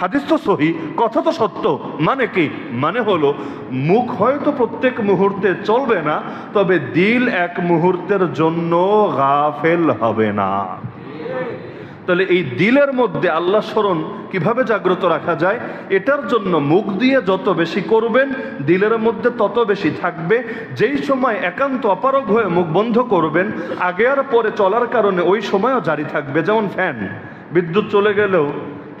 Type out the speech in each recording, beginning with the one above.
হাদিস তো সহি, কথা তো সত্য। মানে কি? মানে হলো, মুখ হয়তো প্রত্যেক মুহূর্তে চলবে না, তবে দিল এক মুহূর্তের জন্য গাফেল হবে না। তাহলে এই দিলের মধ্যে আল্লাহ স্মরণ কীভাবে জাগ্রত রাখা যায়? এটার জন্য মুখ দিয়ে যত বেশি করবেন, দিলের মধ্যে তত বেশি থাকবে। যেই সময় একান্ত অপারগ হয়ে মুখ বন্ধ করবেন, আগে আর পরে চলার কারণে ওই সময়ও জারি থাকবে। যেমন ফ্যান, বিদ্যুৎ চলে গেলেও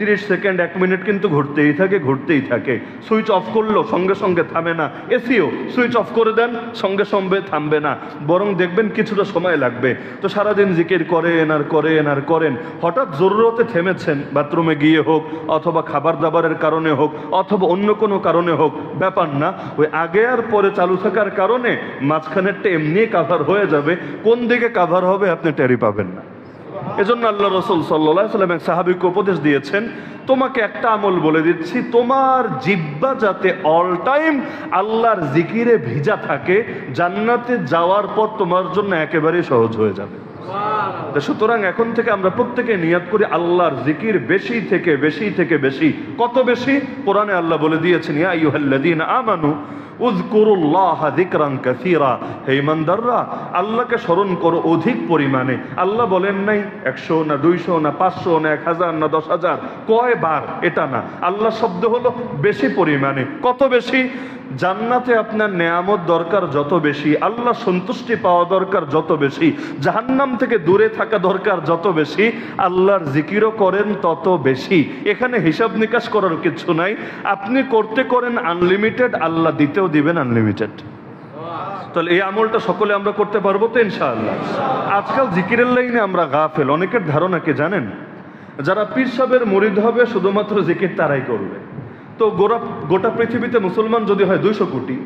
তিরিশ সেকেন্ড, এক মিনিট কিন্তু ঘুরতেই থাকে ঘুরতেই থাকে। সুইচ অফ করল, সঙ্গে সঙ্গে থামে না। এসিও সুইচ অফ করে দেন, সঙ্গে সঙ্গে থামবে না। বরং দেখবেন কিছুটা সময় লাগবে। তো সারাদিন জিকির করেন আর করেন আর করেন। হঠাৎ জরুরতে থেমেছেন, বাথরুমে গিয়ে হোক, অথবা খাবার দাবারের কারণে হোক, অথবা অন্য কোনো কারণে হোক, ব্যাপার না। ওই আগে আর পরে চালু থাকার কারণে মাঝখানেরটা এমনি কাভার হয়ে যাবে। কোন দিকে কাভার হবে আপনি টেরি পাবেন না। এজন্য আল্লাহ রসুল সাল্লাহ সাল্লাম এক সাহাবিকে উপদেশ দিয়েছেন, তোমাকে একটা আমল বলে দিচ্ছি, তোমার জিব্বা যাতে অল টাইম আল্লাহর জিকিরে ভিজা থাকে, জান্নাতে যাওয়ার পর তোমার জন্য একেবারেই সহজ হয়ে যাবে। সুতরাং এখন থেকে আমরা প্রত্যেকে নিয়াত করি আল্লাহর জিকির বেশি থেকে বেশি থেকে, বেশি। কত বেশি? কোরআনে আল্লাহ বলে দিয়েছেন আমানু আল্লাহকে স্মরণ করো অধিক পরিমাণে। আল্লাহ বলেন নাই, একশো না দুইশো না পাঁচশো না এক হাজার না দশ হাজার? কয় বার এটা না। আল্লাহ শব্দ হলো বেশি পরিমাণে। কত বেশি? জান্নাতে আপনার নেয়ামত দরকার যত বেশি আল্লাহ সন্তুষ্টি পাওয়া দরকার যত বেশি। জাহান্নাম থেকে দূরে থাকা দরকার, যত বেশি। আল্লাহর জিকিরও করেন, তত বেশি। এখানে হিসাব নিকাশ করার কিছু নাই। আপনি করতে করেন আনলিমিটেড আল্লাহ দিতেও দিবেন আনলিমিটেড তাহলে এই আমলটা সকলে আমরা করতে পারব তো, ইনশাআল্লাহ। আজকাল জিকিরের লাইনে আমরা গাফেল। অনেকের ধারণা কি জানেন? যারা পীর সাহেবের মুরিদ হবে, শুধুমাত্র জিকির তারাই করবে। তো গোটা পৃথিবীতে মুসলমান যদি হয় দুইশো কোটি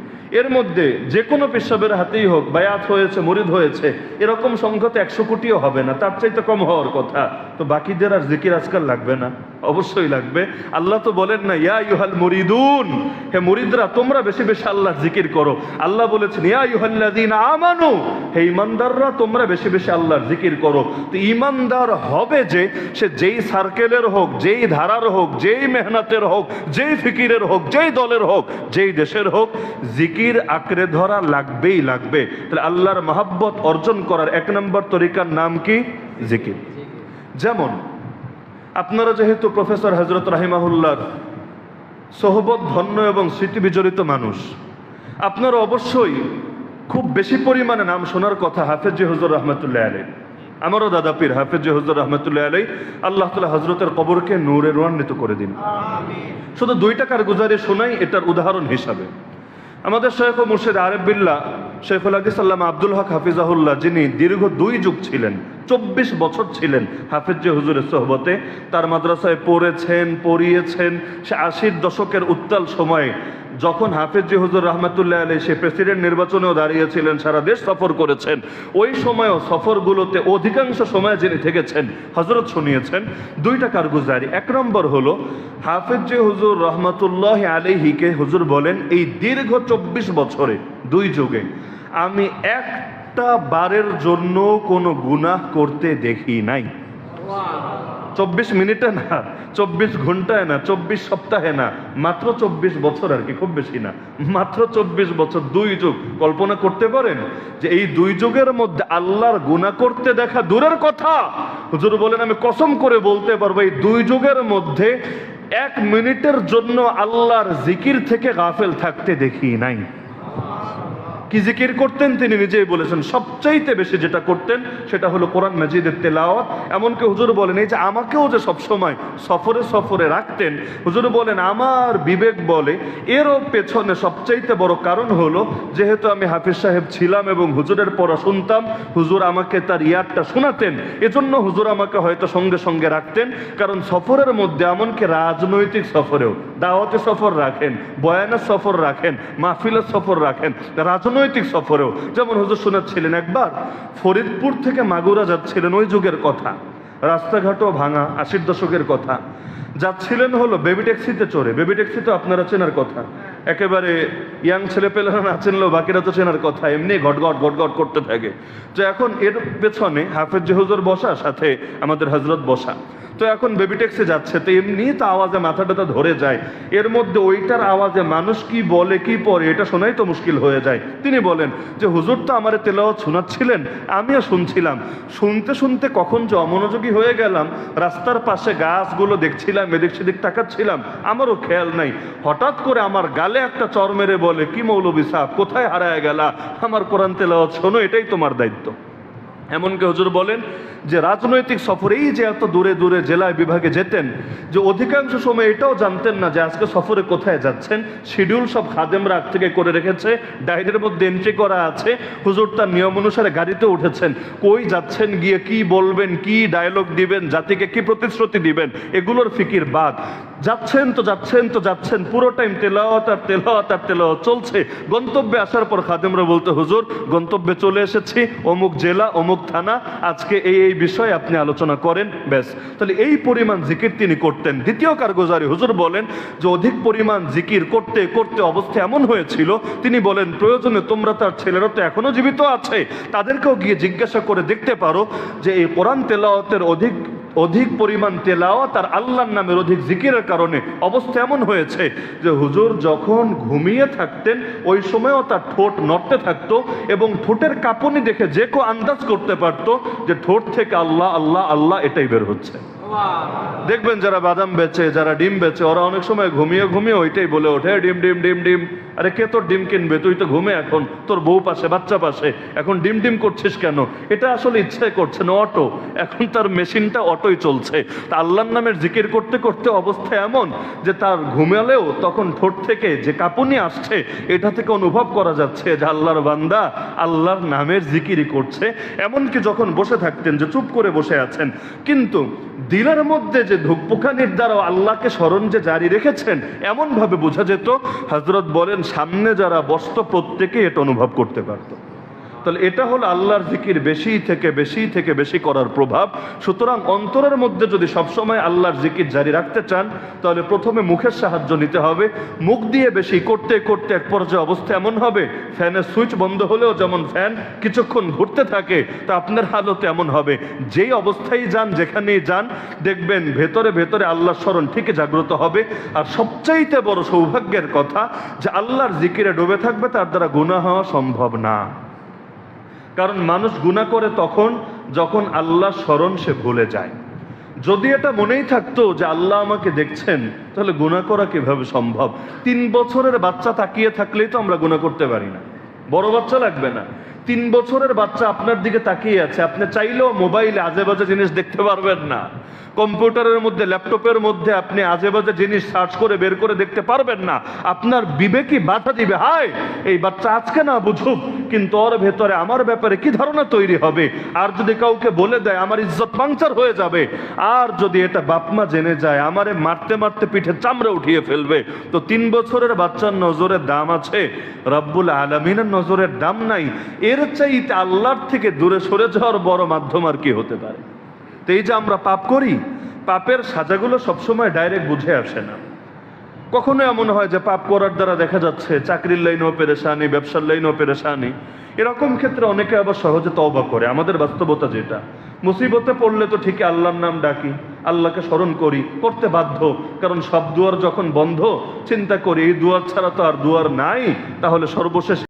এর মধ্যে যে কোনো পেশাবের হাতেই হোক, বায়াত হয়েছে, মরিদ হয়েছে, এরকম সংখ্যা তো একশো কোটিও হবে না, তার চাইতে কম হওয়ার কথা। তো বাকিদের আর জিকির আজকাল লাগবে না। অবশ্যই লাগবে। আল্লাহ তো বলেন না, ইয়া ইউহাল মুরিদুন হে মুরিদরা, তোমরা বেশি বেশি আল্লাহর জিকির করো। আল্লাহ বলেছেন, ইয়া ইউহাল্লাযীন আমানু হে ইমানদাররা, তোমরা বেশি বেশি আল্লাহর জিকির করো। তো ইমানদার হবে যে, সে যেই সার্কেলের হোক, যেই ধারার হোক, যেই মেহনতের হোক, যেই ফিকিরের হোক, যেই দলের হোক, যেই দেশের হোক, জিকির আঁকড়ে ধরা লাগবেই লাগবে। তাহলে আল্লাহর মহাব্বত অর্জন করার এক নম্বর তরিকার নাম কি? জিকির। যেমন আপনারা যেহেতু প্রফেসর হজরত রাহিমাহুল্লার সোহবত, ধন্য এবং স্মৃতি বিজড়িত মানুষ, আপনারা অবশ্যই খুব বেশি পরিমাণে নাম শোনার কথা হাফেজ হুজুর রহমতুল্লাহ আলাই আমারও দাদা পীর হাফেজ হুজুর রহমতুল্লাহ আলাই আল্লাহ তালা হজরতের কবরকে নূরে রোয়ান্বিত করে দিন। শুধু দুইটা কারগুজারি শোনাই এটার উদাহরণ হিসাবে। আমাদের ও মুর্শিদ আরেফ বিল্লাহ শেখুল হাদিস সাল্লাম আব্দুল হক হাফিজাহুল্লাহ যিনি দীর্ঘ দুই যুগ ছিলেন, চব্বিশ বছর ছিলেন হাফিজ যে হুজুরের সোহবতে। তার মাদ্রাসায় পড়েছেন, পড়িয়েছেন। সে আশির দশকের উত্তাল সময়ে যখন হাফেজ জি হুজুর রহমতুল্লাহ আলী সে প্রেসিডেন্ট নির্বাচনেও দাঁড়িয়েছিলেন, সারা দেশ সফর করেছেন। ওই সময়ও সফরগুলোতে অধিকাংশ সময় যিনি থেকেছেন হজরত শুনিয়েছেন। দুইটা কারগুজারি। এক নম্বর হলো, হাফিজ জি হুজুর রহমতুল্লাহ আলিহিকে হুজুর বলেন, এই দীর্ঘ চব্বিশ বছরে, দুই যুগে, আমি একটা বারের জন্য কোনো গুনাহ করতে দেখি নাই। চব্বিশ মিনিটে না, চব্বিশ ঘন্টায় না, চব্বিশ সপ্তাহে না, মাত্র চব্বিশ বছর আর কি, খুব বেশি না। মাত্র চব্বিশ বছর, দুই যুগ। কল্পনা করতে পারেন যে এই দুই যুগের মধ্যে আল্লাহর গুণা করতে দেখা দূরের কথা। হুজুর বলেন, আমি কসম করে বলতে পারব, এই দুই যুগের মধ্যে এক মিনিটের জন্য আল্লাহর জিকির থেকে গাফেল থাকতে দেখি নাই। কি জিকির করতেন তিনি নিজেই বলেছেন, সবচাইতে বেশি যেটা করতেন সেটা হলো কোরআন মাজিদের তেলাওয়াত। এমনকি হুজুর বলেন, এই যে আমাকেও যে সবসময় সফরে সফরে রাখতেন, হুজুর বলেন, আমার বিবেক বলে, এরও পেছনে সবচাইতে বড় কারণ হলো, যেহেতু আমি হাফিজ সাহেব ছিলাম এবং হুজুরের পড়া শুনতাম, হুজুর আমাকে তার ইয়ারটা শোনাতেন। এজন্য হুজুর আমাকে হয়তো সঙ্গে সঙ্গে রাখতেন, কারণ সফরের মধ্যে এমনকি রাজনৈতিক সফরেও, দাওয়াতে সফর রাখেন, বয়ানের সফর রাখেন, মাহফিলের সফর রাখেন, রাজনৈতিক সফরেও। যেমন হুজুর শোনাচ্ছিলেন একবার, ফরিদপুর থেকে মাগুরা যাচ্ছিলেন ওই যুগের কথা। রাস্তাঘাটও ভাঙা, আশির দশকের কথা। যাচ্ছিলেন হলো বেবি ট্যাক্সিতে চড়ে। বেবি ট্যাক্সি তো আপনারা চেনার কথা। একেবারে ইয়াং ছেলে পেলেরা না চিনলেও বাকিরা তো চেনার কথা, এমনি ঘট ঘট ঘট ঘট করতে থাকে। তো এখন এর পেছনে হাফেজ জহুজুর বসা, সাথে আমাদের হজরত বসা। তো এখন বেবি ট্যাক্সি যাচ্ছে, তো এমনি তো আওয়াজে মাথাটা ধরে যায়। এর মধ্যে ওইটার আওয়াজে মানুষ কি বলে, কি পরে, এটা শোনাই তো মুশকিল হয়ে যায়। তিনি বলেন যে, হুজুর তো আমার তেলাওয়াত শোনাচ্ছিলেন, আমিও শুনছিলাম। শুনতে শুনতে কখন যে অমনোযোগী হয়ে গেলাম, রাস্তার পাশে গাছগুলো দেখছিলাম, এদিক সেদিক তাকাচ্ছিলাম, আমারও খেয়াল নাই। হঠাৎ করে আমার গালে একটা চর মেরে বলে, কি মৌলবী সাহেব, কোথায় হারায় গেলা? আমার কোরআন তেলাওয়াত শোনো, এটাই তোমার দায়িত্ব। এমনকি হুজুর বলেন যে, রাজনৈতিক সফরেই যে এত দূরে দূরে জেলায় বিভাগে যেতেন, যে অধিকাংশ সময় এটাও জানতেন না যে আজকে সফরে কোথায় যাচ্ছেন, শিডিউল সব খাদেমরা আগ থেকে করে রেখেছে ডায়েরির মধ্যে এন্ট্রি করা আছে, হুজুর তার নিয়ম অনুসারে গাড়িতে উঠেছেন, কই যাচ্ছেন, গিয়ে কি বলবেন, কি ডায়লগ দিবেন, জাতিকে কি প্রতিশ্রুতি দিবেন, এগুলোর ফিকির বাদ। যাচ্ছেন তো যাচ্ছেন তো যাচ্ছেন। পুরো টাইম তেলাওয়াত আর তেলাওয়াত আর তেলাওয়াত চলছে। গন্তব্যে আসার পর খাদেমরা বলতে, হুজুর, গন্তব্যে চলে এসেছি। অমুক জেলা, অমুক থানা। আজকে এই এই বিষয়ে আপনি আলোচনা করেন। ব্যাস। তাহলে এই পরিমাণ জিকির তিনি করতেন। দ্বিতীয় কারগুজারি হুজুর বলেন যে, অধিক পরিমাণ জিকির করতে করতে অবস্থা এমন হয়েছিল। তিনি বলেন, প্রয়োজনে তোমরা তার ছেলেরা তো এখনও জীবিত আছে। তাদেরকেও গিয়ে জিজ্ঞাসা করে দেখতে পারো যে, এই কোরআন তেলাওয়াতের অধিক অধিক পরিমাণ তেলাওয়াত আর আল্লাহর নামের অধিক জিকিরের কারণে অবস্থা এমন হয়েছে যে হুজুর যখন ঘুমিয়ে থাকতেন, ওই সময়ও তার ঠোঁট নড়তে থাকতো এবং ঠোঁটের কাঁপুনি দেখে যে কেউ আন্দাজ করতে পারতো যে ঠোঁট থেকে আল্লাহ আল্লাহ আল্লাহ এটাই বের হচ্ছে। দেখবেন যারা বাদাম বেচে, যারা ডিম বেচে, ওরা অনেক সময় ঘুমিয়ে ঘুমিয়ে ওইটাই বলে ওঠে ডিম ডিম ডিম ডিম। আরে কে তোর ডিম কিনবে? তুই তো ঘুমে এখন। তোর বউ পাশে, বাচ্চা পাশে। এখন ডিম ডিম করছিস কেন? এটা আসলে ইচ্ছে করছে না, অটো। এখন তার মেশিনটা অটোই চলছে। তা আল্লাহর নামের জিকির করতে করতে অবস্থা এমন যে তার ঘুমালেও তখন ঠোঁট থেকে যে কাঁপুনি আসছে, এটা থেকে অনুভব করা যাচ্ছে যে আল্লাহর বান্দা আল্লাহর নামের জিকিরই করছে। এমনকি যখন বসে থাকতেন যে চুপ করে বসে আছেন, কিন্তু দিলের মধ্যে যে ধুকপুকানির দ্বারা আল্লাহকে স্মরণ যে জারি রেখেছেন, এমনভাবে বোঝা যেত হজরত বলেন সামনে যারা বসত প্রত্যেকে এটা অনুভব করতে পারতো। তাহলে এটা হলো আল্লাহর জিকির বেশি থেকে বেশি থেকে বেশি করার প্রভাব। সুতরাং অন্তরের মধ্যে যদি সবসময় আল্লাহর জিকির জারি রাখতে চান, তাহলে প্রথমে মুখের সাহায্য নিতে হবে। মুখ দিয়ে বেশি করতে করতে এক পর্যায়ে অবস্থা এমন হবে, ফ্যানের সুইচ বন্ধ হলেও যেমন ফ্যান কিছুক্ষণ ঘুরতে থাকে, তা আপনার হালত এমন হবে। যেই অবস্থায় যান, যেখানেই যান, দেখবেন ভেতরে ভেতরে আল্লাহর স্মরণ ঠিকই জাগ্রত হবে। আর সবচাইতে বড় সৌভাগ্যের কথা, যে আল্লাহর জিকিরে ডুবে থাকবে, তার দ্বারা গুনাহ হওয়া সম্ভব না। কারণ মানুষ গুণা করে তখন যখন আল্লাহ স্মরণ সে ভুলে যায়। যদি এটা মনেই থাকতো যে আল্লাহ আমাকে দেখছেন, তাহলে গুণা করা কীভাবে সম্ভব? তিন বছরের বাচ্চা তাকিয়ে থাকলেই তো আমরা গুণা করতে পারি না। বড় বাচ্চা লাগবে না। তিন বছরের বাচ্চা আপনার দিকে তাকিয়ে আছে। আপনি চাইলেও মোবাইলে আজে বাজে জিনিস দেখতে পারবেন না। কম্পিউটারের মধ্যে, ল্যাপটপের মধ্যে আপনি আজে বাজে জিনিস সার্চ করে বের করে দেখতে পারবেন না। আপনার বিবেকই বাধা দিবে, হায়, এই বাচ্চা আজকে না বুঝুক, কিন্তু ওর ভেতরে আমার ব্যাপারে কি ধারণা তৈরি হবে? আর যদি কাউকে বলে দেয়, আমার ইজ্জত পাংচার হয়ে যাবে। আর যদি এটা বাপমা জেনে যায়, আমারে মারতে মারতে পিঠে চামড়া উঠিয়ে ফেলবে। তো তিন বছরের বাচ্চার নজরের দাম আছে। রব্বুল আলমিনের নজরের দাম নাই। এর চাইতে আল্লাহর থেকে দূরে সরে যাওয়ার বড় মাধ্যম আর কি হতে পারে? তো এই যে আমরা পাপ করি, পাপের সাজাগুলো সবসময় ডাইরেক্ট বুঝে আসে না। কখনো এমন হয় যে পাপ করার দ্বারা দেখা যাচ্ছে চাকরির লাইনেও পেরেশানি, ব্যবসার লাইনেও পেরেশানি। এরকম ক্ষেত্রে অনেকে আবার সহজে তওবা করে। আমাদের বাস্তবতা যেটা। মুসিবতে পড়লে তো ঠিকই আল্লাহর নাম ডাকি, আল্লাহকে স্মরণ করি, করতে বাধ্য। কারণ সব দুয়ার যখন বন্ধ, চিন্তা করি, এই দুয়ার ছাড়া তো আর দুয়ার নাই, তাহলে সর্বশেষ